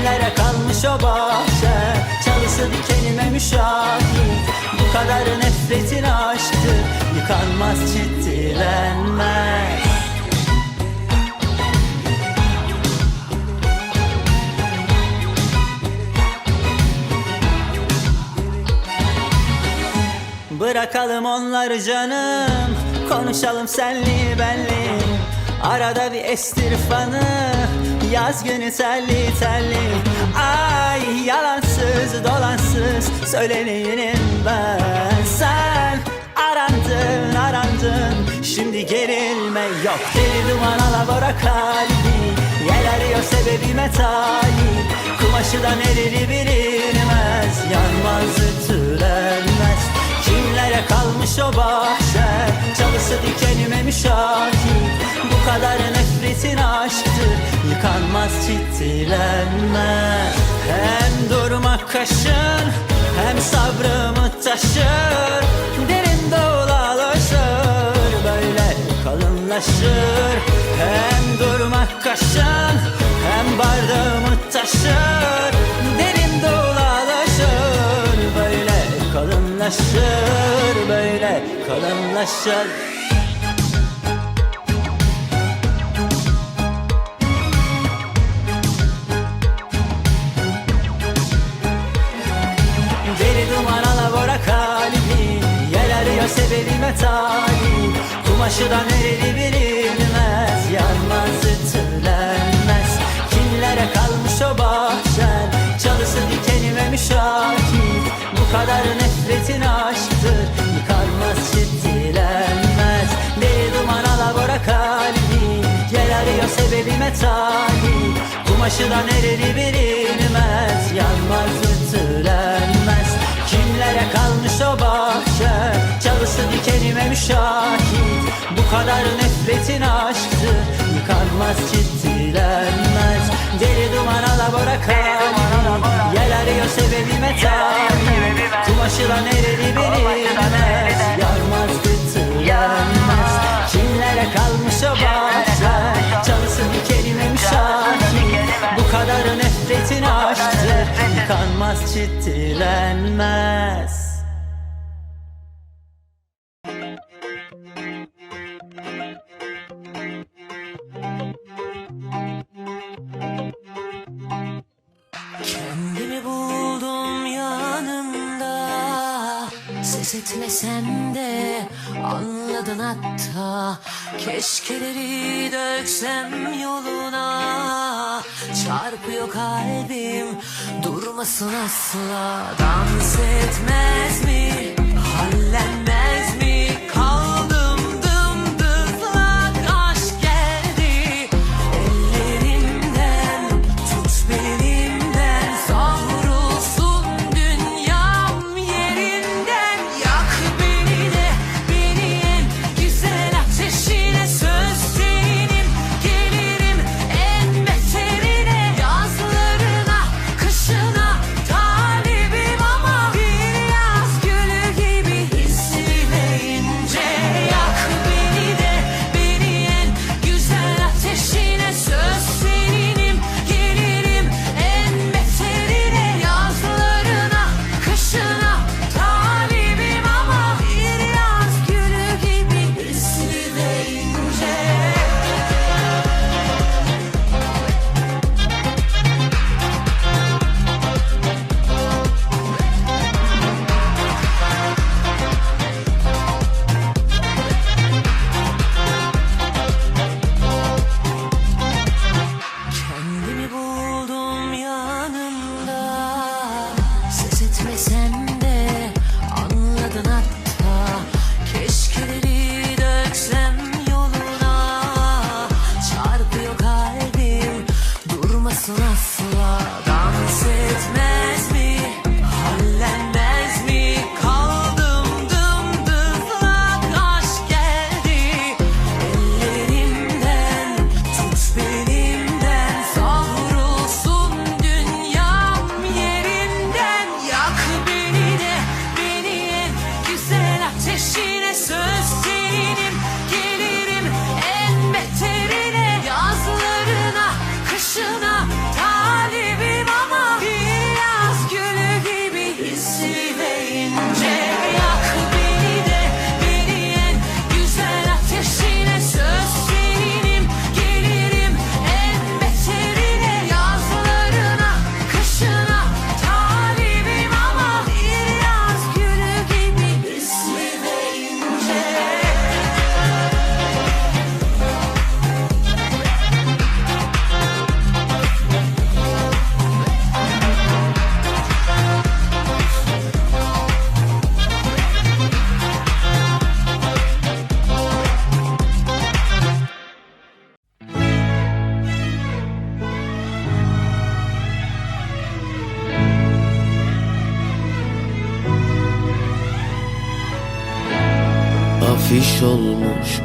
Kimlere kalmış o bahçe. Çalısı dikenime müşahit. Bu kadar nefretin aşktı Yıkanmaz ciddilenmez Bırakalım onları canım. Konuşalım senli benli Arada bir estir fanı Yaz günü telli telli. Ay yalansız dolansız Söyleneyim ben. Sen arandın arandın. Şimdi gerilme yok. Deli duman alabora kalbi. Yel arıyor sebebime talip. Kumaşı da nereli bilinmez. Yanmaz ütülenmez Kimlere kalmış o bahçe. Çalısı dikenime müşahit Bu kadar nefretin aşktır Yıkanmaz ciddilenmez Hem durmak kaşın Hem sabrımı taşır. Derin dolalaşır Böyle kalınlaşır. Hem durmak kaşın Hem bardağımı taşır. Derin Böyle kalınlaşır Böyle kalınlaşır Deli duman alabora kalbi Yel arıyor sebebime talip. Kumaşı da nereli bilinmez sebebime talip Kumaşı da nereli bilinmez Yanmaz ütülenmez. Kimlere kalmış o bahçe? Çalısı dikenime müşahit. Bu kadar nefretin aşktı Yıkanmaz ciddilenmez Deli duman alabora kalbi Yel arıyor sebebime talip Kumaşı da nereli bilinmez ciddilenmez Kendimi buldum yanımda. Ses etmesen de anladın hatta. Keşkeleri döksem yoluna Çarpıyor kalbim. Durmasın asla. Dans etmez mi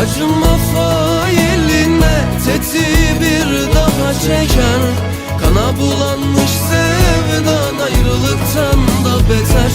Acıma failine tetiği bir daha çeker Kana bulanmış sevdan ayrılıktan da beter